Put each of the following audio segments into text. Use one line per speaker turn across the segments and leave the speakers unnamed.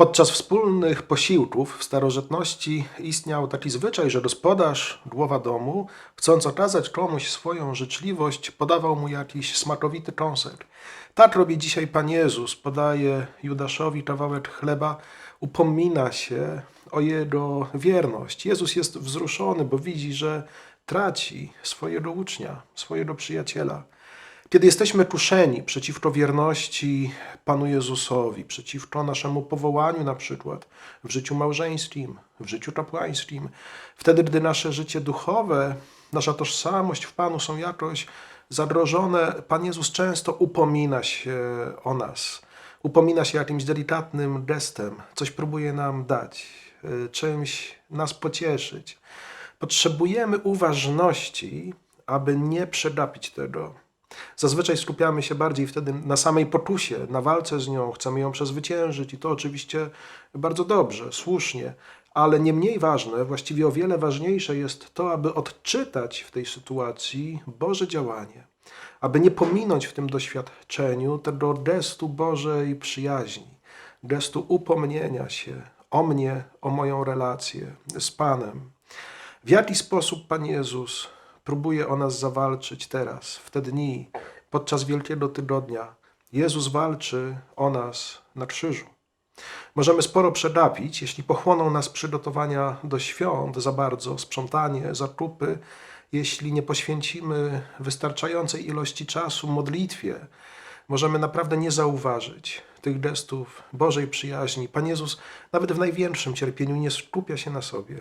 Podczas wspólnych posiłków w starożytności istniał taki zwyczaj, że gospodarz głowa domu, chcąc okazać komuś swoją życzliwość, podawał mu jakiś smakowity kąsek. Tak robi dzisiaj Pan Jezus, podaje Judaszowi kawałek chleba, upomina się o jego wierność. Jezus jest wzruszony, bo widzi, że traci swojego ucznia, swojego przyjaciela. Kiedy jesteśmy kuszeni przeciwko wierności Panu Jezusowi, przeciwko naszemu powołaniu na przykład w życiu małżeńskim, w życiu kapłańskim, wtedy, gdy nasze życie duchowe, nasza tożsamość w Panu są jakoś zagrożone, Pan Jezus często upomina się o nas. Upomina się jakimś delikatnym gestem, coś próbuje nam dać, y, czymś nas pocieszyć. Potrzebujemy uważności, aby nie przegapić tego. Zazwyczaj skupiamy się bardziej wtedy na samej pokusie, na walce z nią, chcemy ją przezwyciężyć i to oczywiście bardzo dobrze, słusznie, ale nie mniej ważne, właściwie o wiele ważniejsze jest to, aby odczytać w tej sytuacji Boże działanie, aby nie pominąć w tym doświadczeniu tego gestu Bożej przyjaźni, gestu upomnienia się o mnie, o moją relację z Panem. W jaki sposób Pan Jezus próbuje o nas zawalczyć teraz, w te dni, podczas Wielkiego Tygodnia? Jezus walczy o nas na krzyżu. Możemy sporo przegapić, jeśli pochłoną nas przygotowania do świąt za bardzo, sprzątanie, zakupy, jeśli nie poświęcimy wystarczającej ilości czasu modlitwie, możemy naprawdę nie zauważyć tych gestów Bożej przyjaźni. Pan Jezus nawet w największym cierpieniu nie skupia się na sobie.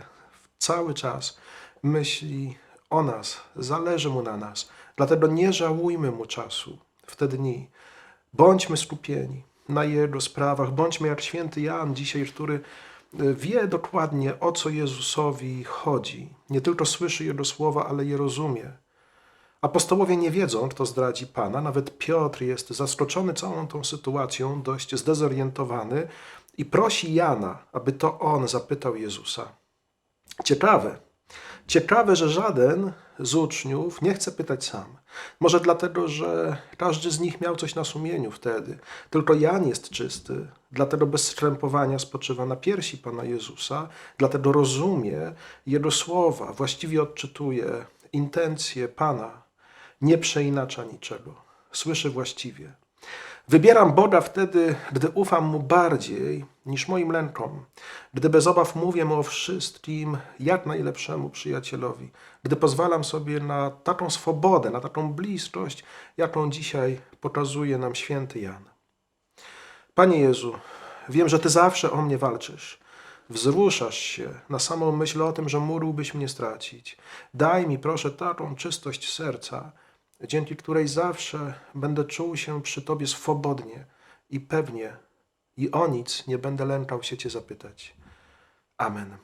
Cały czas myśli o nas, zależy mu na nas. Dlatego nie żałujmy mu czasu w te dni. Bądźmy skupieni na jego sprawach. Bądźmy jak święty Jan dzisiaj, który e, wie dokładnie o co Jezusowi chodzi. Nie tylko słyszy jego słowa, ale je rozumie. Apostołowie nie wiedzą, kto zdradzi Pana. Nawet Piotr jest zaskoczony całą tą sytuacją, dość zdezorientowany i prosi Jana, aby to on zapytał Jezusa. Ciekawe. Ciekawe, że żaden z uczniów nie chce pytać sam. Może dlatego, że każdy z nich miał coś na sumieniu wtedy. Tylko Jan jest czysty, dlatego bez skrępowania spoczywa na piersi Pana Jezusa, dlatego rozumie Jego słowa, właściwie odczytuje intencje Pana, nie przeinacza niczego, słyszy właściwie. Wybieram Boga wtedy, gdy ufam Mu bardziej niż moim lękom, gdy bez obaw mówię Mu o wszystkim jak najlepszemu przyjacielowi, gdy pozwalam sobie na taką swobodę, na taką bliskość, jaką dzisiaj pokazuje nam święty Jan. Panie Jezu, wiem, że Ty zawsze o mnie walczysz. Wzruszasz się na samą myśl o tym, że mógłbyś mnie stracić. Daj mi, proszę, taką czystość serca, dzięki której zawsze będę czuł się przy Tobie swobodnie i pewnie, i o nic nie będę lękał się Cię zapytać. Amen.